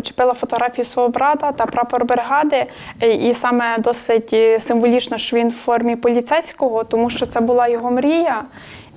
Почепила фотографію свого брата та прапор бригади, е, і саме досить е, символічно, що він в формі поліцейського, тому що це була його мрія.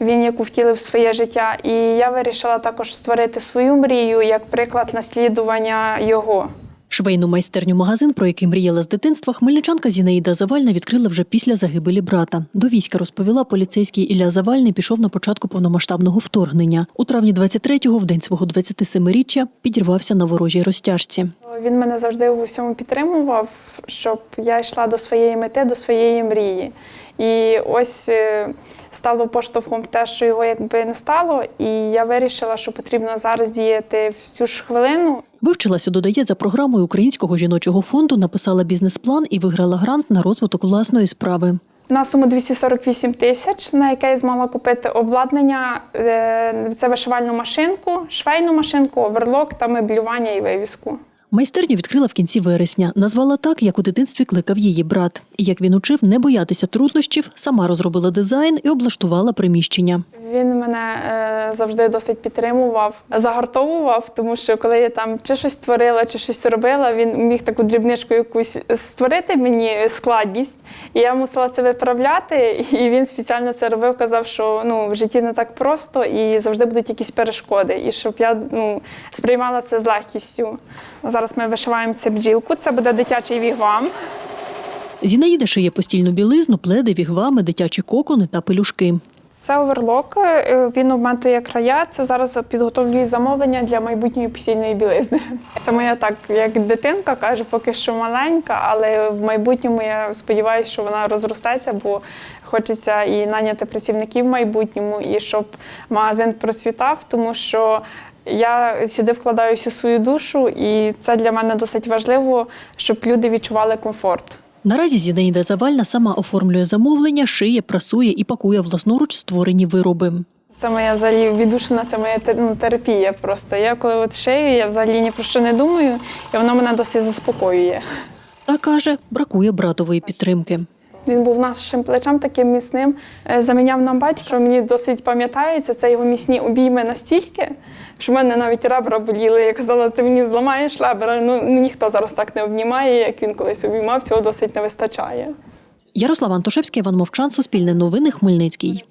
Він яку втілив в своє життя. І я вирішила також створити свою мрію як приклад наслідування його. Швейну майстерню магазин, про який мріяла з дитинства, хмельничанка Зінаїда Завальна відкрила вже після загибелі брата. До війська розповіла, поліцейський Ілля Завальний пішов на початку повномасштабного вторгнення. У травні 23-го, в день свого 27-річчя, підірвався на ворожій розтяжці. Він мене завжди у всьому підтримував, щоб я йшла до своєї мети, до своєї мрії. І ось е, стало поштовхом те, що його якби не стало, і я вирішила, що потрібно зараз діяти в цю ж хвилину. Вивчилася, додає, за програмою Українського жіночого фонду, написала бізнес-план і виграла грант на розвиток власної справи. На суму 248 тисяч, на яке я змогла купити обладнання, е, це вишивальну машинку, швейну машинку, оверлок та меблювання і вивіску. Майстерню відкрила в кінці вересня. Назвала так, як у дитинстві кликав її брат. Як він учив не боятися труднощів, сама розробила дизайн і облаштувала приміщення. Він мене е, завжди досить підтримував, загартовував, тому що коли я там чи щось творила, чи щось робила, він міг таку дрібничку якусь створити мені складність. І я мусила це виправляти. І він спеціально це робив, казав, що ну в житті не так просто і завжди будуть якісь перешкоди. І щоб я ну сприймала це з легкістю. Зараз ми вишиваємо цю бджілку. Це буде дитячий вігвам. Зінаїда шиє постільну білизну, пледи, вігвами, дитячі кокони та пелюшки. Це оверлок, е, він обматує края. Це зараз підготовлюю замовлення для майбутньої постільної білизни. Це моя так, як дитинка каже, поки що маленька, але в майбутньому я сподіваюся, що вона розростеться, бо хочеться і наняти працівників в майбутньому, і щоб магазин процвітав, тому що. Я сюди вкладаю всю свою душу, і це для мене досить важливо, щоб люди відчували комфорт. Наразі Зінаїда Завальна сама оформлює замовлення, шиє, прасує і пакує власноруч створені вироби. Це моя взагалі віддушина, це моя ну, терапія. Просто я коли от шию, я взагалі ні про що не думаю, і воно мене досі заспокоює. Та каже, бракує братової підтримки. Він був нашим плечем таким міцним. Е, заміняв нам батька. Мені досить пам'ятається, це його міцні обійми настільки, що в мене навіть ребра боліли. Я казала, ти мені зламаєш ребра. Ну, ну ніхто зараз так не обнімає, як він колись обіймав. Цього досить не вистачає. Ярослав Антошевський, Іван Мовчан, Суспільне новини, Хмельницький.